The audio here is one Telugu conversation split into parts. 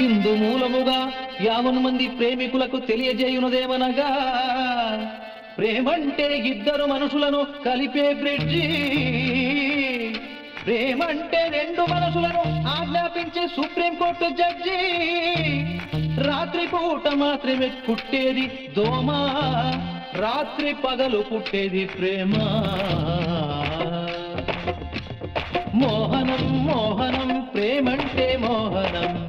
ఇందు మూలముగా యావన్ మంది ప్రేమికులకు తెలియజేయునదేమనగా ప్రేమంటే ఇద్దరు మనుషులను కలిపే బ్రిడ్జి. ప్రేమంటే రెండు మనసులను ఆజ్ఞాపించే సుప్రీంకోర్టు జడ్జి. రాత్రి పూట మాత్రమే కుట్టేది దోమా. రాత్రి పగలు పుట్టేది ప్రేమ. మోహనం మోహనం ప్రేమంటే మోహనం.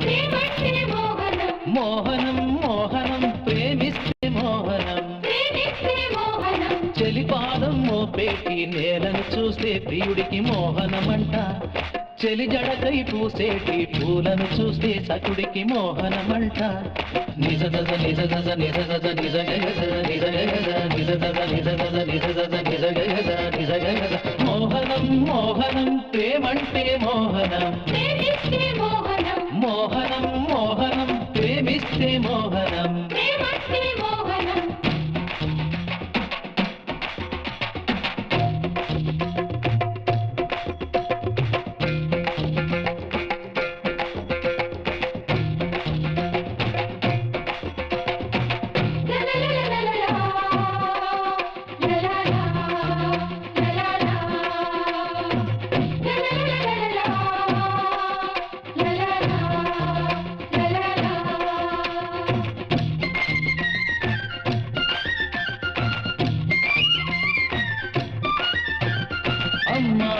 మోహనం. మోహనం మోహనం ప్రేమిస్తే మోహనం. ప్రేమిస్తే మోహనం. చెలిపాదం మోపేటి నేలను చూస్తే ప్రియుడికి మోహనమంట. చెలి జడకై పూసేటి పూలను చూస్తే సకుడికి మోహనమంట. నిజ దజ నిజ దజ నిజ దజ నిజ నిజ నిజ దజ నిజ దజ నిజ దజ నిజ నిజ మోహనం మోహనం ప్రేమంటే మోహనం. మోహనం మోహనం ప్రేమిస్తే మోహనం.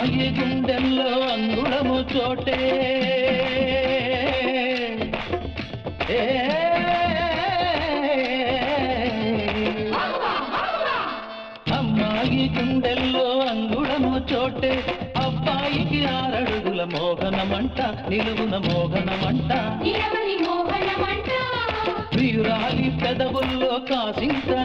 అమ్మాయి గుండెల్లో అంగుళము చోటే. అమ్మాయి గుండెల్లో అంగుళము చోటే. అబ్బాయికి ఆరడుగుల మోహనమంట నిలువున మోహనమంట. ప్రియురాలి పెదవుల్లో కాసింత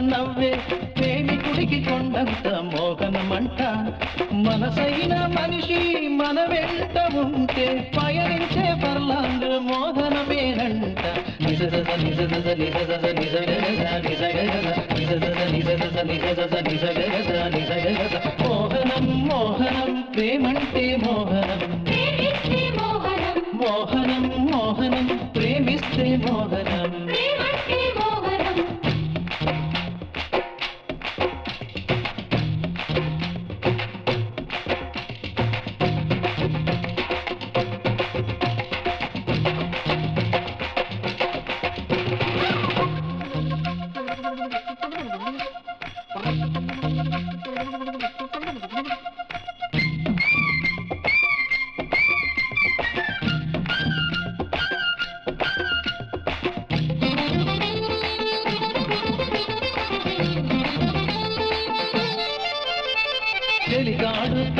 మోహనమంట మనసైన మనిషి మన వెంట ఉంటే పయనించే పర్లాంగు మోహనమేనంట నిజదద నిజదద నిజదద నిజగద నిజగద నిజదద నిజదద నిజదద నిజగద నిజగద మోహనం మోహనం ప్రేమంటే మోహనం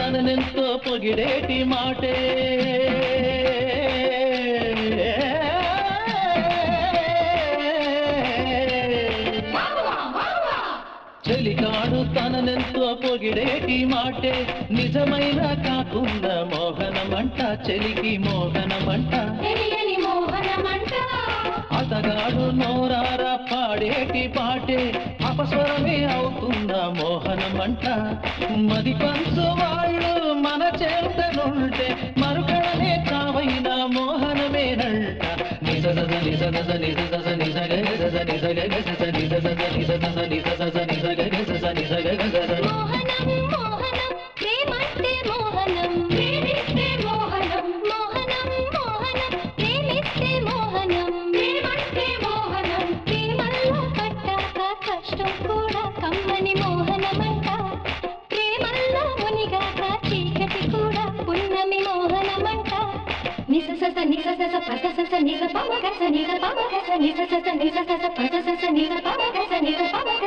తననెంతో పొగిడేటి మాటే. చెలిగాడు తననెంతో పొగిడేటి మాటే. నిజమైన కాకుండా మోహనమంట చెలికి మోహనమంట. అతగాడు నోరార పాడేటి పాటే. అపస్వరమే అవుతున్న మోహనమంట. మది పంచు వాళ్ళు మన ఉంటే మరుకడలే కావైన మోహనమేనంట నిజ దజ నిజ దజ నిజ నిజ నిజ నిజ నిజ నిజ నిజ నిజ Baba, that's a needle, Baba, that's a needle, that's a needle, that's a person, that's a needle, Baba, that's a needle, Baba,